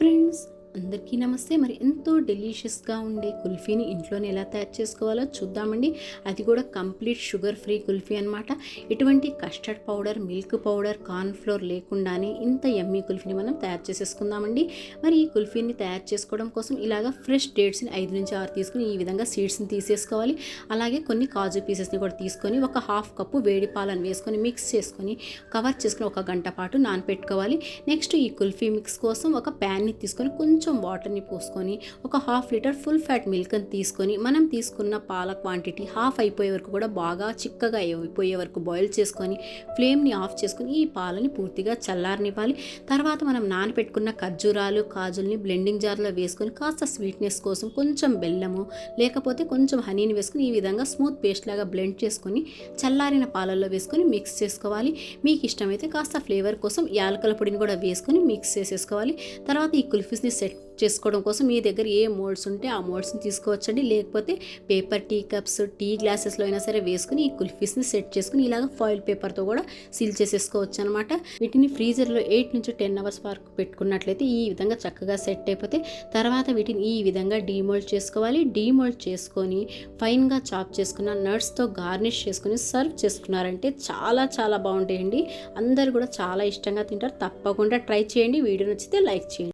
prints అందరికీ నమస్తే. మరి ఎంతో డెలీషియస్గా ఉండే కుల్ఫీని ఇంట్లోనే ఎలా తయారు చేసుకోవాలో చూద్దామండి. అది కూడా కంప్లీట్ షుగర్ ఫ్రీ కుల్ఫీ అనమాట ఎటువంటి custard powder milk powder cornflour లేకుండానే ఇంత ఎమ్మీ కుల్ఫీని మనం తయారు చేసేసుకుందామండి. మరి ఈ కుల్ఫీని తయారు చేసుకోవడం కోసం ఇలాగ ఫ్రెష్ డేట్స్ని ఐదు నుంచి ఆరు తీసుకుని ఈ విధంగా సీడ్స్ని తీసేసుకోవాలి. అలాగే కొన్ని కాజు పీసెస్ని కూడా తీసుకొని ఒక హాఫ్ కప్పు వేడి పాలను వేసుకొని మిక్స్ చేసుకొని కవర్ చేసుకుని ఒక గంట పాటు నానపెట్టుకోవాలి. నెక్స్ట్ ఈ కుల్ఫీ మిక్స్ కోసం ఒక ప్యాన్ని తీసుకొని కొంచెం కొంచెం వాటర్ని పోసుకొని ఒక హాఫ్ లీటర్ ఫుల్ ఫ్యాట్ మిల్క్ని తీసుకొని మనం తీసుకున్న పాల క్వాంటిటీ హాఫ్ అయిపోయే వరకు కూడా బాగా చిక్కగా అయిపోయే వరకు బాయిల్ చేసుకొని ఫ్లేమ్ని ఆఫ్ చేసుకొని ఈ పాలని పూర్తిగా చల్లారనివ్వాలి. తర్వాత మనం నానపెట్టుకున్న ఖర్జూరాలు కాజుల్ని బ్లెండింగ్ జార్లో వేసుకొని కాస్త స్వీట్నెస్ కోసం కొంచెం బెల్లము లేకపోతే కొంచెం హనీని వేసుకుని ఈ విధంగా స్మూత్ పేస్ట్ లాగా బ్లెండ్ చేసుకొని చల్లారిన పాలల్లో వేసుకొని మిక్స్ చేసుకోవాలి. మీకు ఇష్టమైతే కాస్త ఫ్లేవర్ కోసం యాలకల పొడిని కూడా వేసుకొని మిక్స్ చేసేసుకోవాలి. తర్వాత ఈ కుల్ఫీస్ని సెట్ చేసుకోవడం కోసం మీ దగ్గర ఏ మోల్డ్స్ ఉంటే ఆ మోల్డ్స్ని తీసుకోవచ్చండి. లేకపోతే పేపర్ టీ కప్స్ టీ గ్లాసెస్లో అయినా సరే వేసుకుని ఈ కుల్ఫీస్ని సెట్ చేసుకుని ఇలాగ ఫాయిల్ పేపర్తో కూడా సీల్ చేసేసుకోవచ్చు అనమాట వీటిని ఫ్రీజర్లో ఎయిట్ నుంచి టెన్ అవర్స్ వరకు పెట్టుకున్నట్లయితే ఈ విధంగా చక్కగా సెట్ అయిపోతే తర్వాత వీటిని ఈ విధంగా డీమోల్డ్ చేసుకోవాలి. డీమోల్డ్ చేసుకొని ఫైన్గా చాప్ చేసుకున్న నట్స్తో గార్నిష్ చేసుకుని సర్వ్ చేసుకున్నారంటే చాలా చాలా బాగుంటాయండి. అందరు కూడా చాలా ఇష్టంగా తింటారు. తప్పకుండా ట్రై చేయండి. వీడియో నచ్చితే లైక్ చేయండి.